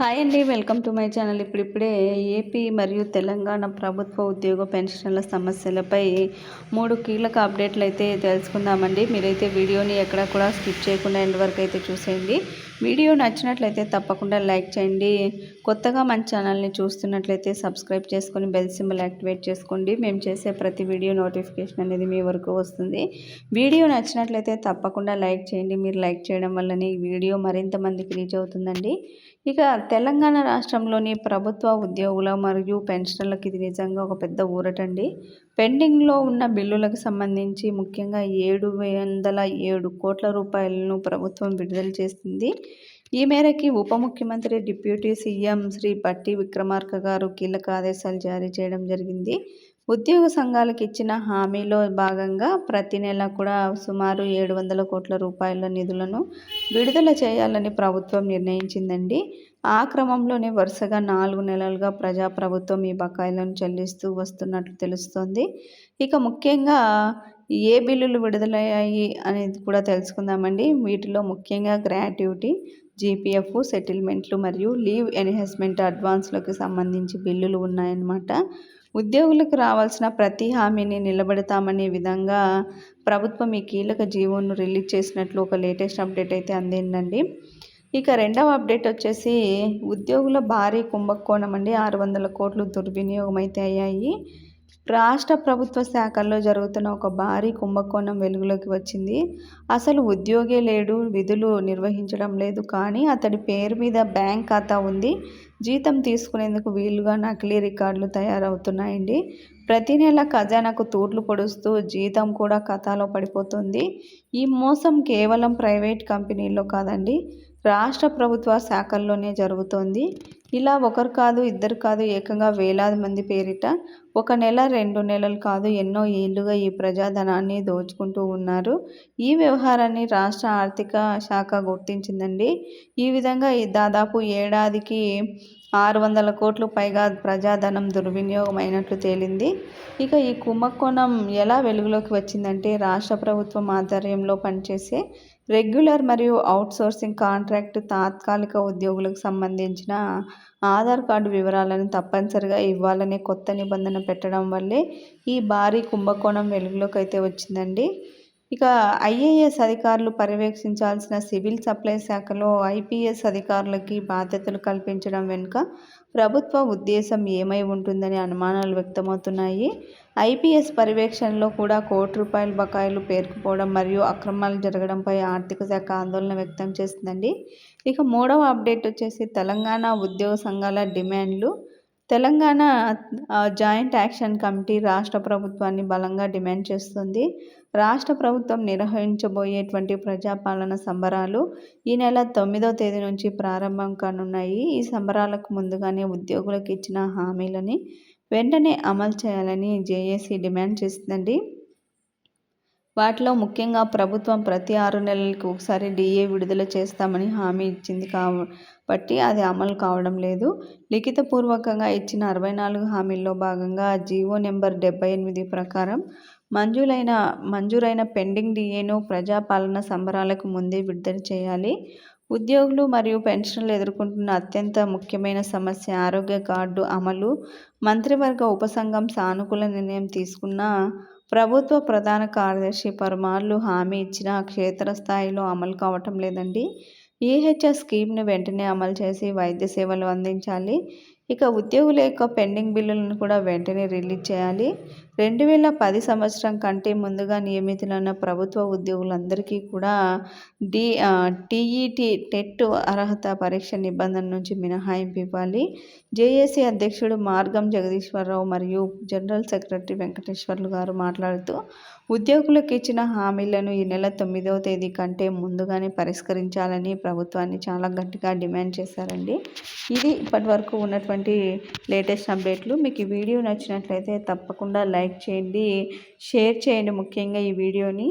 Hi అండి welcome to my channel. ఇప్పుడిప్పుడే AP మరియు తెలంగాణ ప్రభుత్వ ఉద్యోగ పెన్షన్ల సమస్యలపై మూడు కీలక అప్డేట్లు అయితే తెలుసుకుందామండి. మీరైతే వీడియోని ఎక్కడ కూడా స్కిప్ చేయకుండా ఎండ్ వరకు అయితే చూసేయండి. వీడియో నచ్చినట్లయితే తప్పకుండా లైక్ చేయండి. కొత్తగా మన ఛానల్ని చూస్తున్నట్లయితే సబ్స్క్రైబ్ చేసుకొని బెల్ సింబల్ యాక్టివేట్ చేసుకోండి. మేము చేసే ప్రతి వీడియో నోటిఫికేషన్ అనేది మీ వరకు వస్తుంది. వీడియో నచ్చినట్లయితే తప్పకుండా లైక్ చేయండి. మీరు లైక్ చేయడం వల్లనే ఈ వీడియో మరింత మందికి రీచ్ అవుతుందండి. ఇక తెలంగాణ రాష్ట్రంలోని ప్రభుత్వ ఉద్యోగుల మరియు పెన్షనర్లకు ఇది నిజంగా ఒక పెద్ద ఊరటండి. పెండింగ్లో ఉన్న బిల్లులకు సంబంధించి ముఖ్యంగా ఏడు వందల ఏడు కోట్ల రూపాయలను ప్రభుత్వం విడుదల చేసింది. ఈ మేరకి ఉప ముఖ్యమంత్రి డిప్యూటీ సీఎం శ్రీ పట్టి విక్రమార్క గారు కీలక ఆదేశాలు జారీ చేయడం జరిగింది. ఉద్యోగ సంఘాలకు ఇచ్చిన హామీలో భాగంగా ప్రతి నెల కూడా సుమారు ఏడు వందల కోట్ల రూపాయల నిధులను విడుదల చేయాలని ప్రభుత్వం నిర్ణయించిందండి. ఆ క్రమంలోనే వరుసగా నాలుగు నెలలుగా ప్రజాప్రభుత్వం ఈ బకాయిలను చెల్లిస్తూ వస్తున్నట్లు తెలుస్తోంది. ఇక ముఖ్యంగా ఏ బిల్లులు విడుదలయ్యాయి అనేది కూడా తెలుసుకుందామండి. వీటిలో ముఖ్యంగా గ్రాట్యుటీ జీపీఎఫ్ సెటిల్మెంట్లు మరియు లీవ్ ఎన్హాన్స్మెంట్ అడ్వాన్స్లకు సంబంధించి బిల్లులు ఉన్నాయన్నమాట. ఉద్యోగులకు రావాల్సిన ప్రతి హామీని నిలబెడతామనే విధంగా ప్రభుత్వం ఈ కీలక జీవోను రిలీజ్ చేసినట్లు ఒక లేటెస్ట్ అప్డేట్ అయితే అందిందండి. ఇక రెండవ అప్డేట్ వచ్చేసి ఉద్యోగుల భారీ కుంభకోణం అండి. ఆరు వందల కోట్లు దుర్వినియోగం అయితే అయ్యాయి. రాష్ట్ర ప్రభుత్వ శాఖల్లో జరుగుతున్న ఒక భారీ కుంభకోణం వెలుగులోకి వచ్చింది. అసలు ఉద్యోగే లేడు విధులు నిర్వహించడం లేదు కానీ అతడి పేరు మీద బ్యాంక్ ఖాతా ఉంది. జీతం తీసుకునేందుకు వీలుగా నకిలీ రికార్డులు తయారవుతున్నాయండి. ప్రతి నెల ఖజానాకు తూట్లు పొడుస్తూ జీతం కూడా ఖాతాలో పడిపోతుంది. ఈ మోసం కేవలం ప్రైవేట్ కంపెనీల్లో కాదండి రాష్ట్ర ప్రభుత్వ శాఖల్లోనే జరుగుతోంది. ఇలా ఒకరు కాదు ఇద్దరు కాదు ఏకంగా వేలాది మంది పేరిట ఒక నెల రెండు నెలలు కాదు ఎన్నో ఏళ్ళుగా ఈ ప్రజాధనాన్ని దోచుకుంటూ ఉన్నారు. ఈ వ్యవహారాన్ని రాష్ట్ర ఆర్థిక శాఖ గుర్తించిందండి. ఈ విధంగా దాదాపు ఏడాదికి ఆరు వందల కోట్లు పైగా ప్రజాధనం దుర్వినియోగమైనట్లు తేలింది. ఇక ఈ కుంభకోణం ఎలా వెలుగులోకి వచ్చిందంటే రాష్ట్ర ప్రభుత్వం ఆధ్వర్యంలో పనిచేసే రెగ్యులర్ మరియు అవుట్సోర్సింగ్ కాంట్రాక్ట్ తాత్కాలిక ఉద్యోగులకు సంబంధించిన ఆధార్ కార్డు వివరాలను తప్పనిసరిగా ఇవ్వాలనే కొత్త నిబంధన పెట్టడం వల్లే ఈ భారీ కుంభకోణం వెలుగులోకి అయితే వచ్చిందండి. ఇక ఐఏఎస్ అధికారులు పర్యవేక్షించాల్సిన సివిల్ సప్లై శాఖలో ఐపీఎస్ అధికారులకి బాధ్యతలు కల్పించడం వెనుక ప్రభుత్వ ఉద్దేశం ఏమై ఉంటుందని అనుమానాలు వ్యక్తమవుతున్నాయి. ఐపీఎస్ పర్యవేక్షణలో కూడా కోటి రూపాయల బకాయిలు పేరుకుపోవడం మరియు అక్రమాలు జరగడంపై ఆర్థిక శాఖ ఆందోళన వ్యక్తం చేస్తుందండి. ఇక మూడవ అప్డేట్ వచ్చేసి తెలంగాణ ఉద్యోగ సంఘాల డిమాండ్లు. తెలంగాణ జాయింట్ యాక్షన్ కమిటీ రాష్ట్ర ప్రభుత్వాన్ని బలంగా డిమాండ్ చేస్తుంది. రాష్ట్ర ప్రభుత్వం నిర్వహించబోయేటువంటి ప్రజాపాలన సంబరాలు ఈ నెల తొమ్మిదో తేదీ నుంచి ప్రారంభం కానున్నాయి. ఈ సంబరాలకు ముందుగానే ఉద్యోగులకు ఇచ్చిన హామీలని వెంటనే అమలు చేయాలని జేఏసీ డిమాండ్ చేస్తుందండి. వాటిలో ముఖ్యంగా ప్రభుత్వం ప్రతి ఆరు నెలలకు ఒకసారి డిఏ విడుదల చేస్తామని హామీ ఇచ్చింది కాబట్టి అది అమలు కావడం లేదు. లిఖితపూర్వకంగా ఇచ్చిన అరవై నాలుగు హామీల్లో భాగంగా జీవో నెంబర్ డెబ్బై ఎనిమిది ప్రకారం మంజూరైన మంజూరైన పెండింగ్ డిఏను ప్రజాపాలన సంబరాలకు ముందే విడుదల చేయాలి. ఉద్యోగులు మరియు పెన్షన్లు ఎదుర్కొంటున్న అత్యంత ముఖ్యమైన సమస్య ఆరోగ్య కార్డు అమలు. మంత్రివర్గ ఉపసంఘం సానుకూల నిర్ణయం తీసుకున్న ప్రభుత్వ ప్రధాన కార్యదర్శి పరమార్లు హామీ ఇచ్చిన క్షేత్రస్థాయిలో అమలు కావటం లేదండి. ఈహెచ్ఎస్ స్కీమ్ను వెంటనే అమలు చేసి వైద్య సేవలు అందించాలి. ఇక ఉద్యోగుల యొక్క పెండింగ్ బిల్లులను కూడా వెంటనే రిలీజ్ చేయాలి. రెండు వేల పది సంవత్సరం కంటే ముందుగా నియమితులైన ప్రభుత్వ ఉద్యోగులందరికీ కూడా డి టీఈటీ టెట్ అర్హత పరీక్ష నిబంధన నుంచి మినహాయింపు ఇవ్వాలి జేఏసీ అధ్యక్షుడు మార్గం జగదీశ్వరరావు మరియు జనరల్ సెక్రటరీ వెంకటేశ్వర్లు గారు మాట్లాడుతూ ఉద్యోగులకు ఇచ్చిన హామీలను ఈ నెల తొమ్మిదవ తేదీ కంటే ముందుగానే పరిష్కరించాలని ప్రభుత్వాన్ని చాలా గట్టిగా డిమాండ్ చేశారండి. ఇది ఇప్పటి వరకు ఉన్నటువంటి లేటెస్ట్ అప్డేట్లు. మీకు ఈ వీడియో నచ్చినట్లయితే తప్పకుండా లైక్ చేయండి షేర్ చేయండి ముఖ్యంగా ఈ వీడియోని.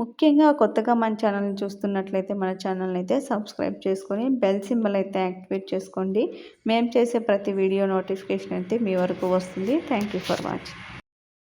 ముఖ్యంగా కొత్తగా మన ఛానల్ని చూస్తున్నట్లయితే మన ఛానల్ని అయితే సబ్స్క్రైబ్ చేసుకొని బెల్ సింబల్ అయితే యాక్టివేట్ చేసుకోండి. మేము చేసే ప్రతి వీడియో నోటిఫికేషన్ అయితే మీ వరకు వస్తుంది. Thank you for watching.